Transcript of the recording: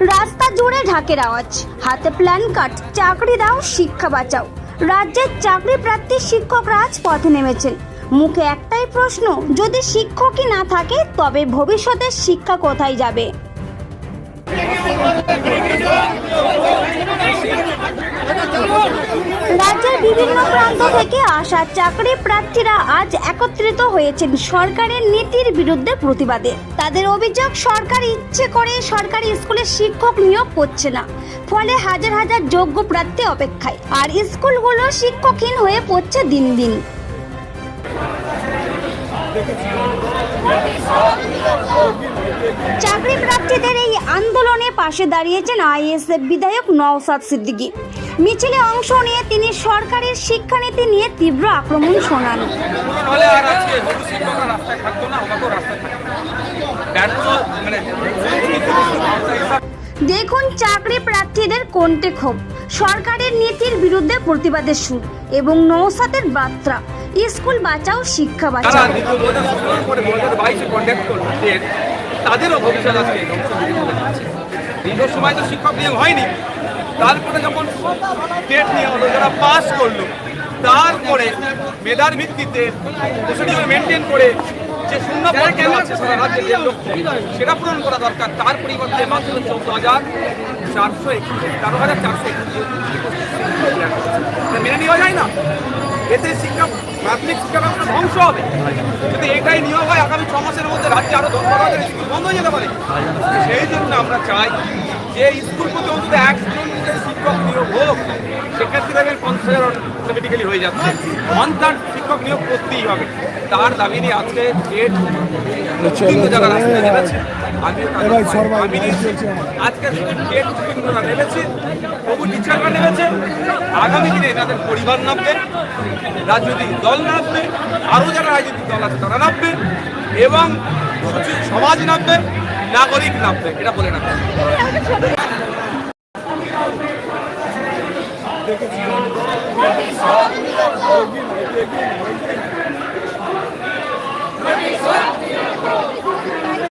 রাস্তা জুড়ে ঢাকের আওয়াজ। হাতে প্ল্যান কাট চাকরি দাও, শিক্ষা বাঁচাও। রাজ্যের চাকরি প্রার্থী শিক্ষকরা আজ পথে নেমেছেন। মুখে একটাই প্রশ্ন, যদি শিক্ষকই না থাকে, তবে ভবিষ্যতের শিক্ষা কোথায় যাবে? বিভিন্ন প্রান্ত থেকে আসা চাকরি প্রার্থীরা আজ একত্রিত হয়েছেন সরকারের নীতির বিরুদ্ধে প্রতিবাদে। তাদের অভিযোগ, সরকার ইচ্ছে করে সরকারি স্কুলে শিক্ষক নিয়োগ করছে না, ফলে হাজার হাজার যোগ্য প্রার্থী অপেক্ষায়। আর স্কুলগুলো শিক্ষকহীন হয়ে পড়ছে দিন দিন চাকরি প্রার্থীদের এই আন্দোলনে পাশে দাঁড়িয়েছেন আইএসএফ বিধায়ক নওসাদ সিদ্দিকী। মিছিলে অংশ নিয়ে তিনি সরকারের শিক্ষানীতি নিয়ে তীব্র আক্রমণ শোনান। মানে দেখুন চাকরি প্রার্থীদের কোনটে ক্ষোভ। সরকারের নীতির বিরুদ্ধে প্রতিবাদের সুর এবং নৌসাদের বার্তা। স্কুল বাঁচাও শিক্ষা বাঁচাও। তাদেরও ভবিষ্যৎ আজকে। দীর্ঘ সময় তো শিক্ষক নিয়োগ হয়নি। তারপরে যখন টেট নিয়ে হলো, যারা পাস করল, তারপরে মেধার ভিত্তিতে মেনটেন করে যে শূন্য আছে, সারা রাজ্যে দেড় লক্ষ। সেটা পূরণ করা দরকার। তার পরিবর্তে মাত্র চৌদ্দ হাজার চারশো একত্রিশ তেরো হাজার চারশো মেনে নেওয়া যায় না। এতে শিক্ষা, প্রাথমিক শিক্ষা ব্যবস্থা ধ্বংস হবে। যদি এটাই নিয়ম হয়, আগামী ছ মাসের মধ্যে রাজ্যে আরও দশ বন্ধ হয়ে যেতে পারে। সেই জন্য আমরা চাই যে স্কুল প্রতি অন্তত একজন শিক্ষক নিয়োগ হোক সেক্ষেত্রে পঞ্চাশ হাজার অটোমেটিক্যালি হয়ে যাচ্ছে। ওয়ান থার্ড শিক্ষক নিয়োগ করতেই হবে। তার দাবি নিয়ে আজকে ডেট বিভিন্ন জায়গায় রাস্তায় নেমেছে তাদের আমি নিয়েছি। আজকে ডেট বুকিংরা নেমেছে তবু টিচাররা নেমেছে আগামী দিনে তাদের পরিবার নামবে রাজনৈতিক দল নামবে আরও যারা রাজনৈতিক দল আছে তারা নামবে এবং সমাজ নামবে। নাগরিক নামবে এটা বলে রাখবে